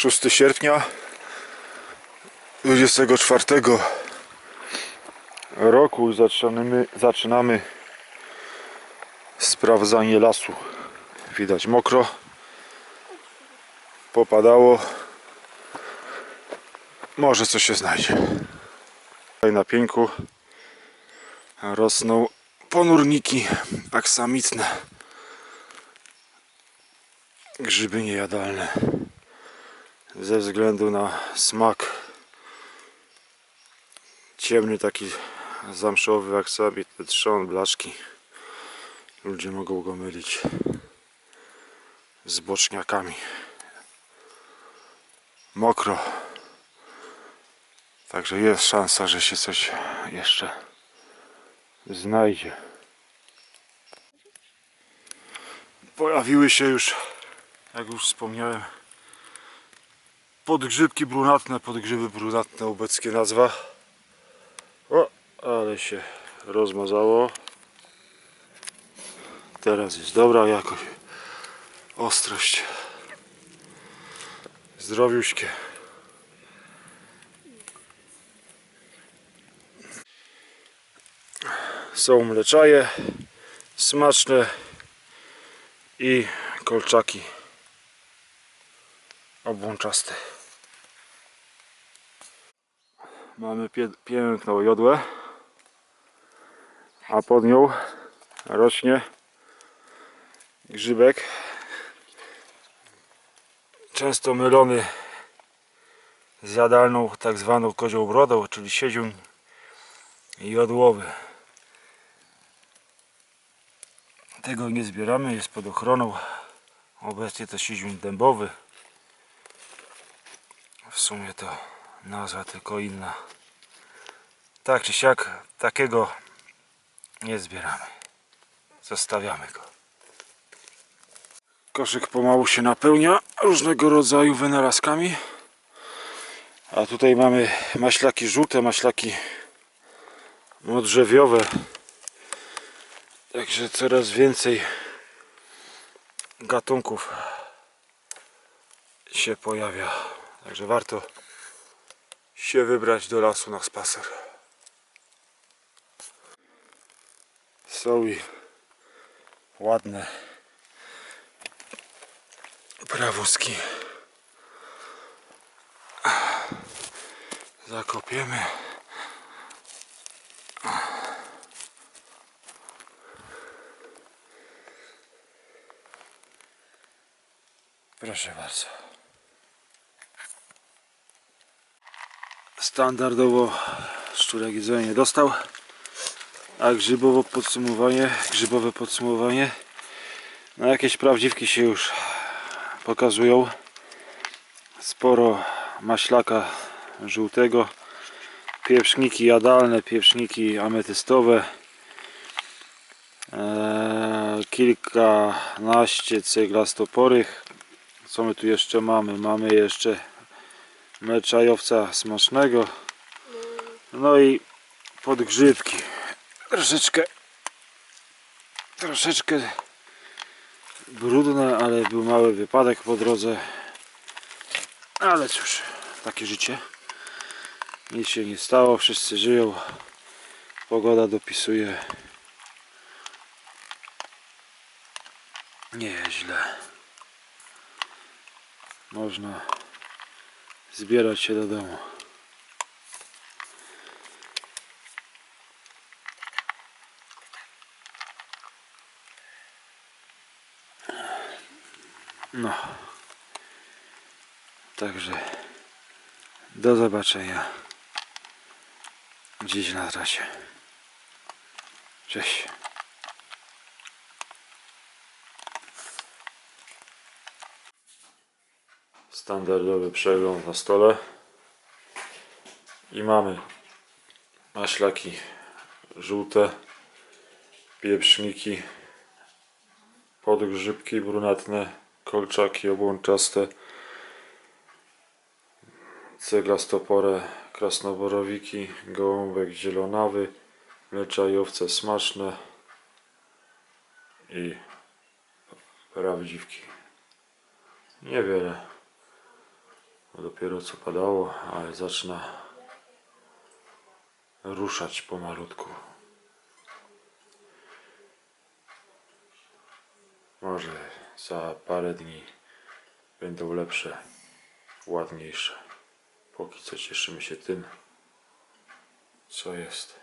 6 sierpnia 24 roku zaczynamy, zaczynamy sprawdzanie lasu. Widać mokro. Popadało. Może coś się znajdzie. Tutaj na pieńku rosną ponurniki aksamitne. Grzyby niejadalne ze względu na smak. Ciemny taki zamszowy aksamit, te trzon, blaszki. Ludzie mogą go mylić z boczniakami mokro. Także jest szansa, że się coś jeszcze znajdzie. Pojawiły się już jak już wspomniałem podgrzybki brunatne, podgrzyby brunatne obecnie nazwa. O, ale się rozmazało. Teraz jest dobra jakość, ostrość. Zdrowiuśkie. Są mleczaje, smaczne i kolczaki obłączaste. Mamy pie- piękną jodłę, a pod nią rośnie grzybek. Często mylony z jadalną tak zwaną kozią brodą, czyli siedziuń jodłowy. Tego nie zbieramy, jest pod ochroną. Obecnie to siedziuń dębowy. W sumie to nazwa tylko inna. Tak czy siak, takiego nie zbieramy. Zostawiamy go. Koszyk pomału się napełnia różnego rodzaju wynalazkami. A tutaj mamy maślaki żółte, maślaki modrzewiowe. Także coraz więcej gatunków się pojawia. Także warto się wybrać do lasu na spacer. Są i ładne prawuski. Zakopiemy. Proszę bardzo. Standardowo szczurek jedzenie nie dostał. A grzybowo podsumowanie, grzybowe podsumowanie. No jakieś prawdziwki się już pokazują. Sporo maślaka żółtego. Pieprzniki jadalne, pieprzniki ametystowe. Eee, kilkanaście ceglastoporych. Co my tu jeszcze mamy? Mamy jeszcze meczajowca smacznego. No i podgrzybki. Troszeczkę troszeczkę brudne, ale był mały wypadek po drodze. Ale cóż, takie życie. Nic się nie stało, wszyscy żyją. Pogoda dopisuje. Nie jest źle. Można zbierać się do domu. No. Także do zobaczenia dziś na trasie. Cześć. Standardowy przegląd na stole. I mamy maślaki żółte, pieprzniki, podgrzybki brunatne, kolczaki obłączaste, ceglastoporę, krasnoborowiki, gołąbek zielonawy, mleczajowce smaczne i prawdziwki. Niewiele. Bo dopiero co padało, ale zaczyna ruszać pomalutku. Może za parę dni będą lepsze, ładniejsze. Póki co cieszymy się tym, co jest.